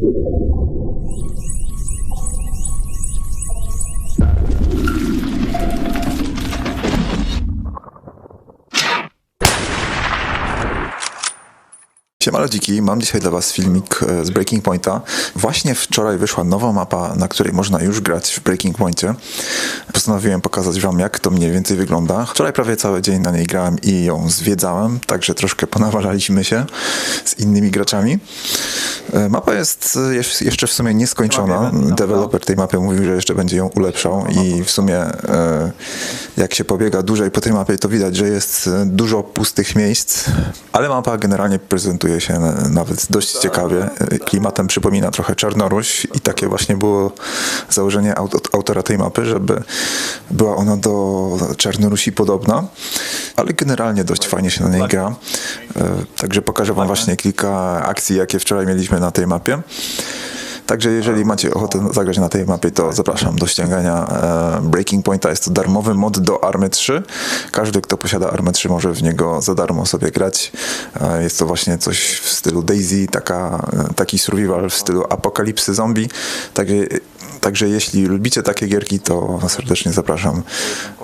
Thank you. Siemano dziki, mam dzisiaj dla was filmik e, z Breaking Pointa. Właśnie wczoraj wyszła nowa mapa, na której można już grać w Breaking Pointie. Postanowiłem pokazać wam jak to mniej więcej wygląda. Wczoraj prawie cały dzień na niej grałem i ją zwiedzałem, także troszkę ponawalaliśmy się z innymi graczami. E, mapa jest e, jeszcze w sumie nieskończona. Deweloper tej mapy mówił, że jeszcze będzie ją ulepszał no, no, i no. w sumie jak się pobiega dłużej po tej mapie to widać, że jest dużo pustych miejsc, ale mapa generalnie prezentuje czuję się nawet dość ciekawie. Klimatem przypomina trochę Czarnoruś i takie właśnie było założenie autora tej mapy, żeby była ona do Czarnorusi podobna, ale generalnie dość fajnie się na niej gra. E, także pokażę wam właśnie kilka akcji, jakie wczoraj mieliśmy na tej mapie. Także jeżeli macie ochotę zagrać na tej mapie, to zapraszam do ściągania e, Breaking Pointa. Jest to darmowy mod do Army 3. Każdy, kto posiada Armę 3 może w niego za darmo sobie grać. E, jest to właśnie coś w stylu Daisy, taka, e, taki survival w stylu apokalipsy zombie. Także Także jeśli lubicie takie gierki, to serdecznie zapraszam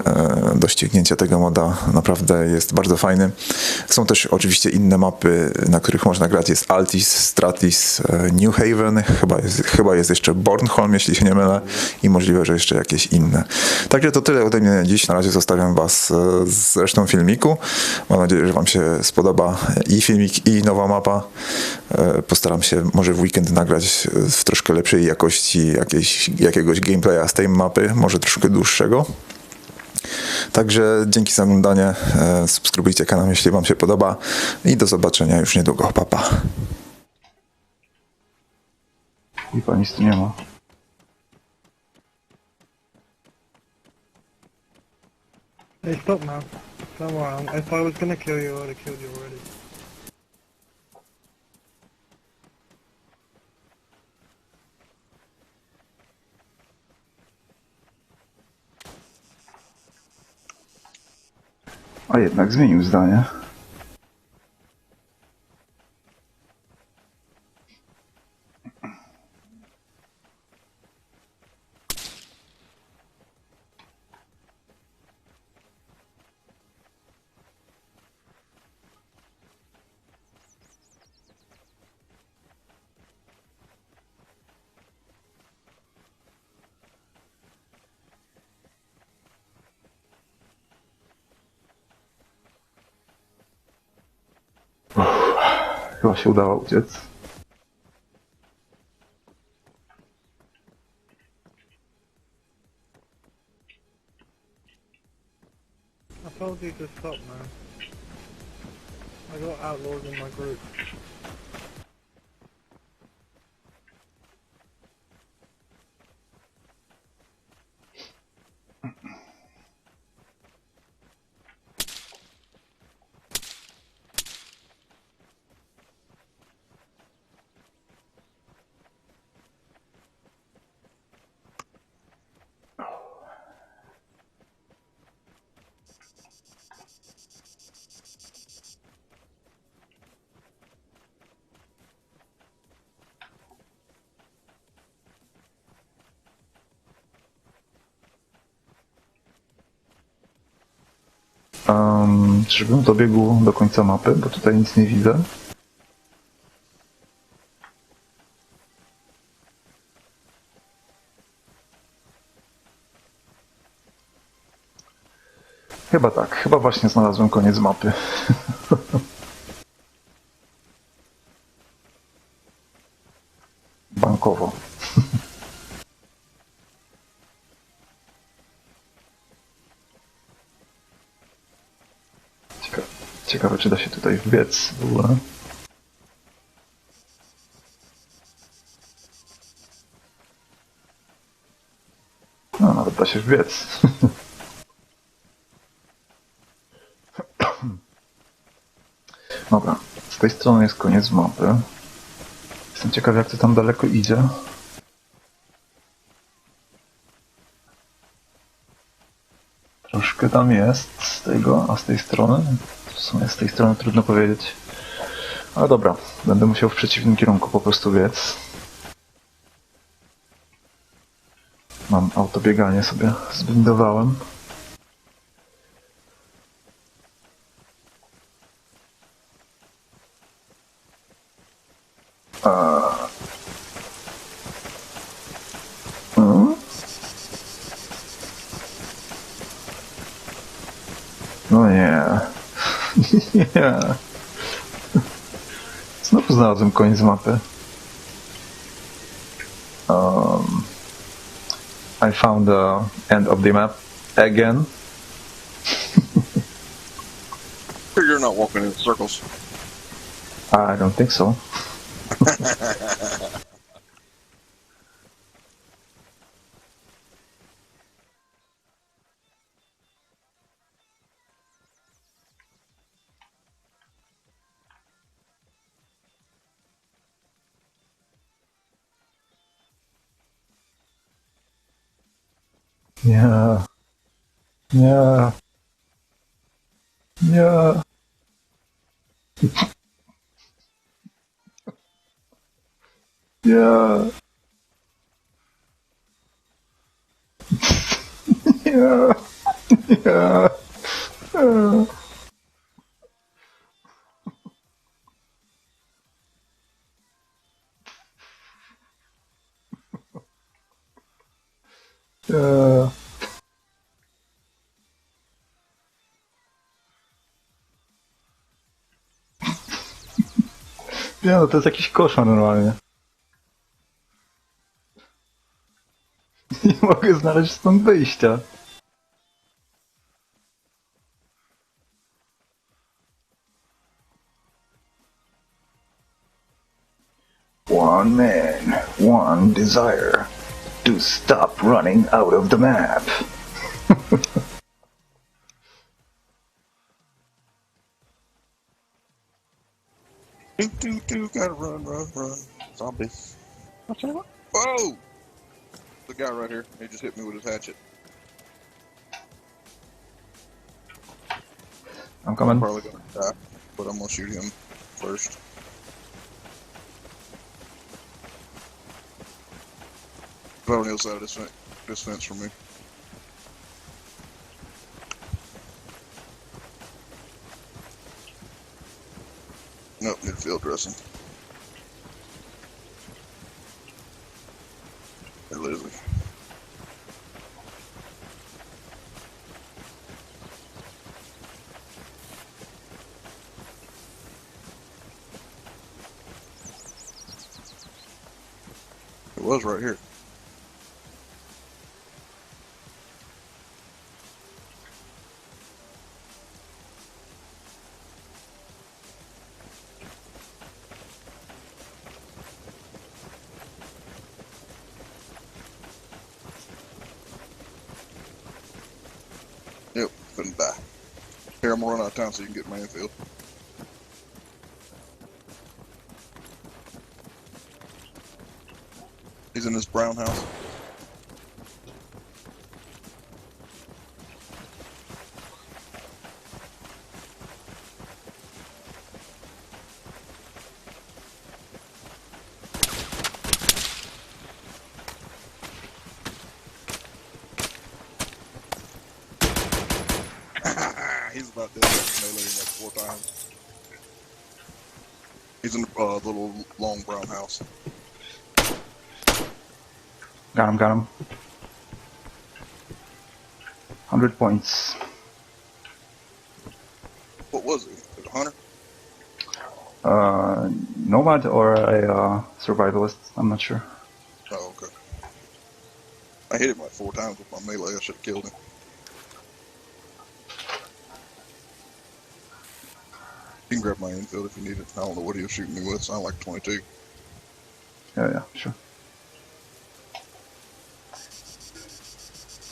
e, do ściągnięcia tego moda. Naprawdę jest bardzo fajny. Są też oczywiście inne mapy, na których można grać. Jest Altis, Stratis, e, New Haven, chyba jest, chyba jest jeszcze Bornholm, jeśli się nie mylę i możliwe, że jeszcze jakieś inne. Także to tyle ode mnie dziś. Na razie zostawiam Was e, z resztą filmiku. Mam nadzieję, że Wam się spodoba i filmik, i nowa mapa. Postaram się może w weekend nagrać w troszkę lepszej jakości jakieś jakiegoś gameplaya z tej mapy, może troszkę dłuższego. Także dzięki za oglądanie, e, subskrybujcie kanał, jeśli Wam się podoba i do zobaczenia już niedługo. Papa. Pa. Chyba nic tu nie ma. Hey, stop now. Don't worry, I thought I was gonna kill you, I would have killed you already. A jednak zmienił zdanie. Chyba się udało uciec. I told you to stop, man. I got outlaws in my group. um, żebym dobiegł do końca mapy, bo tutaj nic nie widzę. Chyba tak, chyba właśnie znalazłem koniec mapy. biec w ogóle. No, nawet no, da się wbiec. Dobra, z tej strony jest koniec mapy. Jestem ciekaw jak to tam daleko idzie. Troszkę tam jest z tego, a z tej strony w sumie z tej strony trudno powiedzieć. Ale dobra, będę musiał w przeciwnym kierunku po prostu biec. Mam autobieganie sobie zbindowałem. Hmm? No nie. Yeah, Znowu znalazłem koniec mapy. Um, I found the end of the map again. You're not walking in circles. I don't think so. Yeah. Yeah. Yeah. yeah. yeah. Yeah. Yeah. uh. Nie no, to jest jakiś koszmar normalnie. Nie mogę znaleźć stąd wyjścia. One man, one desire to stop running out of the map. Do do do, gotta run, run, run. Zombies. What's that? Whoa! The guy right here. He just hit me with his hatchet. I'm coming. I'm probably gonna die, but I'm gonna shoot him first. Probably on the other side of this fence, this fence for me. Nope, midfield dressing. and die. Here, I'm gonna run out of time so you can get my Manfield. He's in this brown house. Got him, got him. 100 points. What was it? Was it hunter? Uh, nomad or a uh, survivalist, I'm not sure. Oh, okay. I hit him like four times with my melee, I should have killed him. You can grab my infield if you need it. I don't know what he was shooting me with. Sound like 22. Yeah, yeah, sure.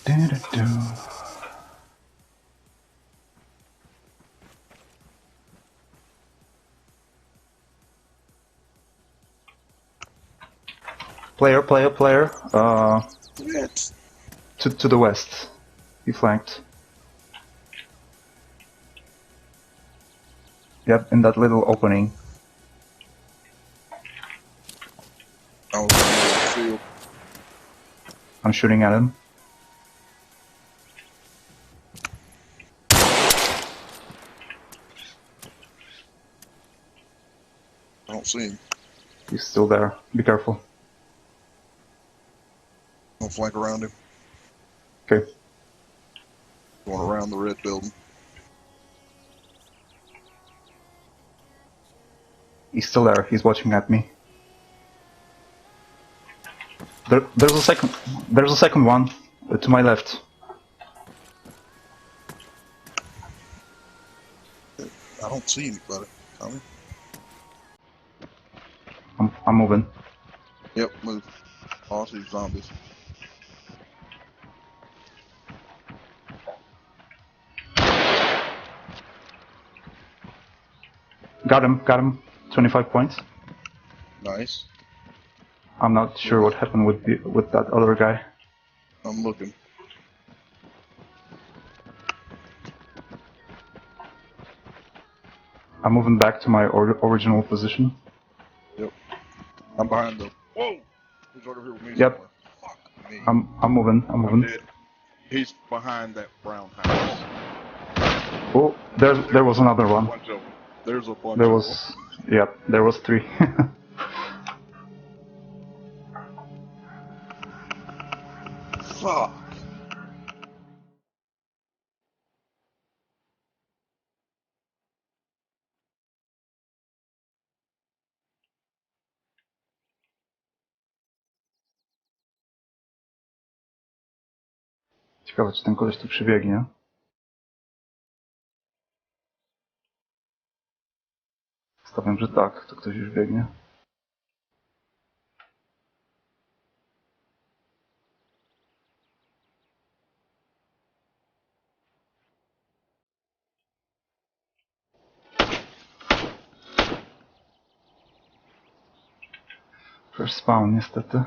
Da -da -da. Player, player, player. Uh, to to the west. He flanked. Yep, in that little opening. shooting at him. I don't see him. He's still there. Be careful. I'll flank around him. Okay. Going around the red building. He's still there. He's watching at me. There, there's a second. There's a second one uh, to my left. I don't see anybody coming. I'm, I'm moving. Yep, move. All see zombies. Got him, got him. 25 points. Nice. I'm not sure what happened with the, with that other guy. I'm looking. I'm moving back to my or original position. Yep. I'm behind them. Whoa! He's over here with me. Yep. I'm I'm moving. I'm moving. I'm He's behind that brown house. Oh, there there was another one. There's a bunch. There was. Yep. There was three. Fuck. Ciekawe, czy ten koleś tu przybiegnie. Stawiam, że tak, to ktoś już biegnie. Przecież spał niestety.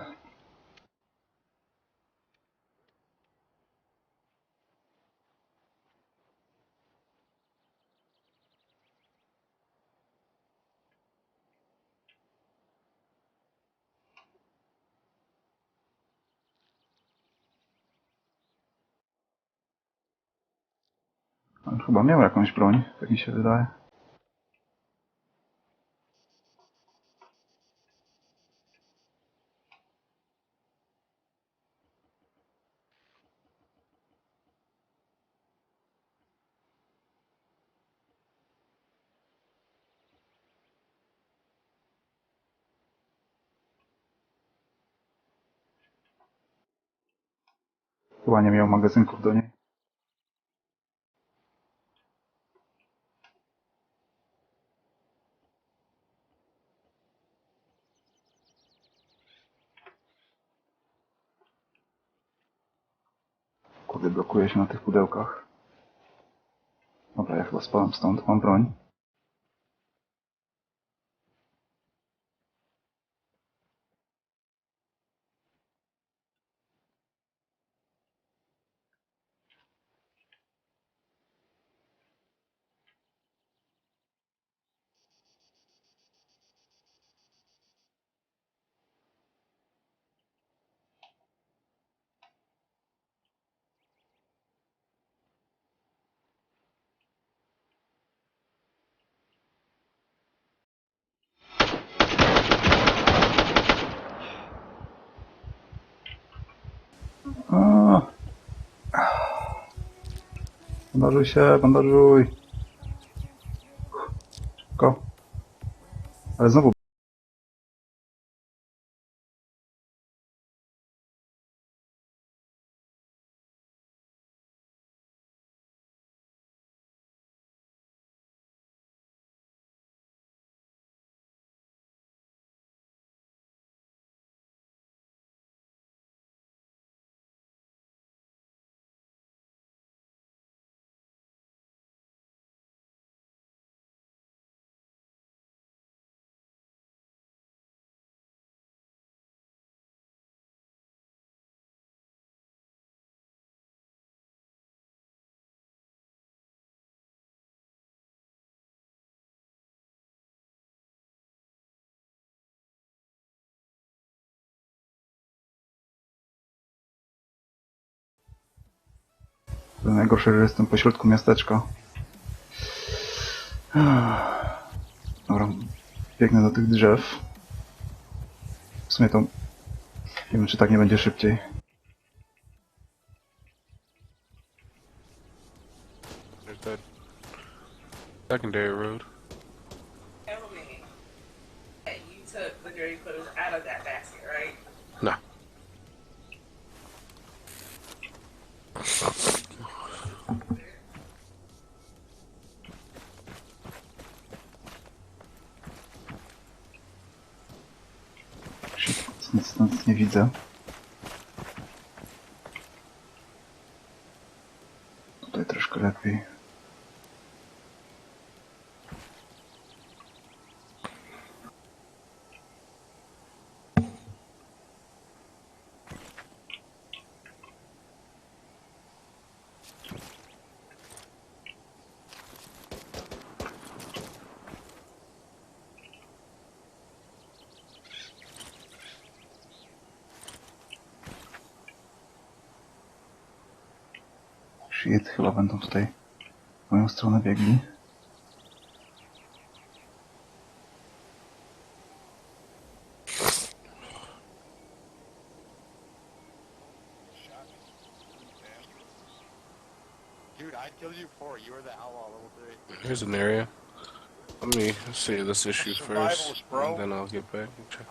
chyba miał jakąś broń, tak mi się wydaje. Chyba nie miał magazynków do niej. Kurde, blokuje się na tych pudełkach. Dobra, ja chyba spalam stąd, mam broń. Bandażuj się, bandażuj. Szybko. Ale znowu najgorsze, że jestem pośrodku miasteczka. Dobra, biegnę do tych drzew. W sumie to... Nie wiem, czy tak nie będzie szybciej. secondary road. Tell me, you took the dirty clothes out of that basket, right? No. widzę. Tutaj troszkę lepiej. świt chyba będą tutaj w moją stronę biegli. Here's an area. Let me see this issue first, and then I'll get back and check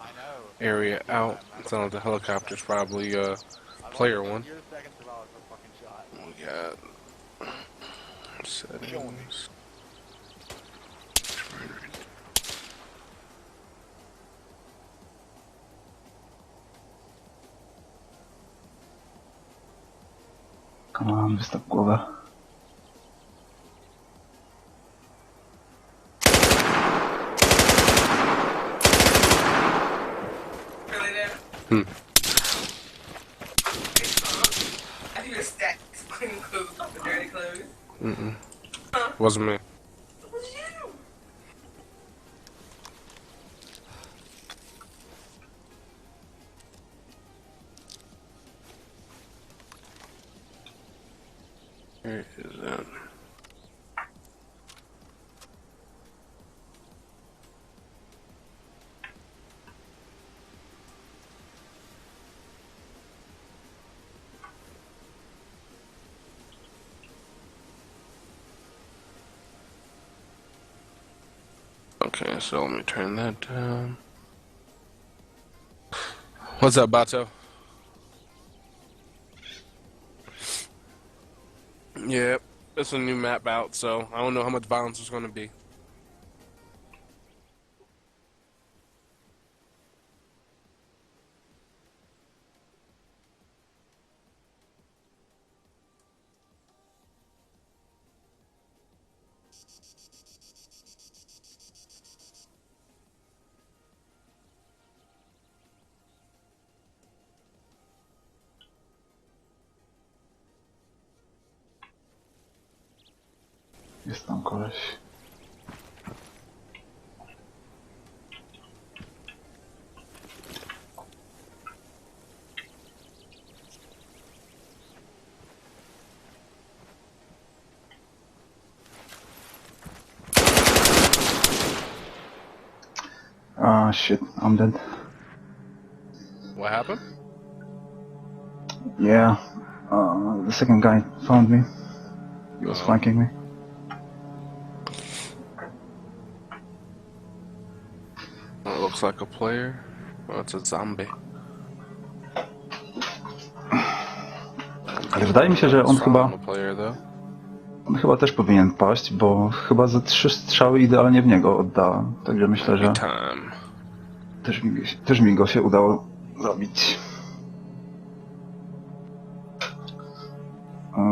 area out. It's on the helicopters, probably uh, player one got settings. Come on, Mr. Glover. Really there? Hmm. Mm-mm. Wasn't me. so let me turn that down. What's up, Bato? Yep, yeah, it's a new map out, so I don't know how much violence is going to be. Jest tam koleś. Ah, shit, I'm dead. What happened? Yeah, uh, the second guy found me. He was oh. flanking me. looks like a player. Well, it's a zombie. Ale wydaje mi się, że on chyba... On chyba też powinien paść, bo chyba za trzy strzały idealnie w niego odda. Także myślę, że... Też mi, też mi go się udało zabić.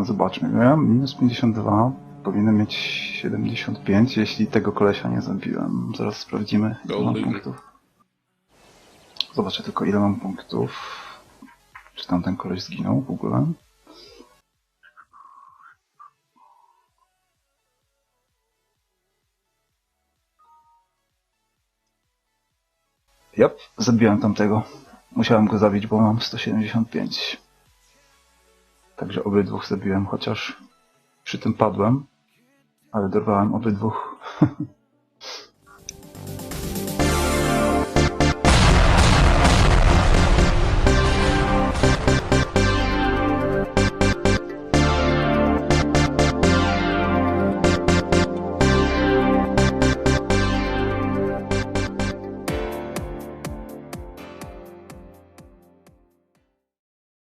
Zobaczmy, miałem minus 52, powinienem mieć 75, jeśli tego kolesia nie zabiłem. Zaraz sprawdzimy, ile mam punktów. Zobaczę tylko ile mam punktów. Czy tamten koleś zginął w ogóle? Jop, zabiłem tamtego. Musiałem go zabić, bo mam 175. Także obydwóch zabiłem, chociaż przy tym padłem, ale dorwałem obydwóch.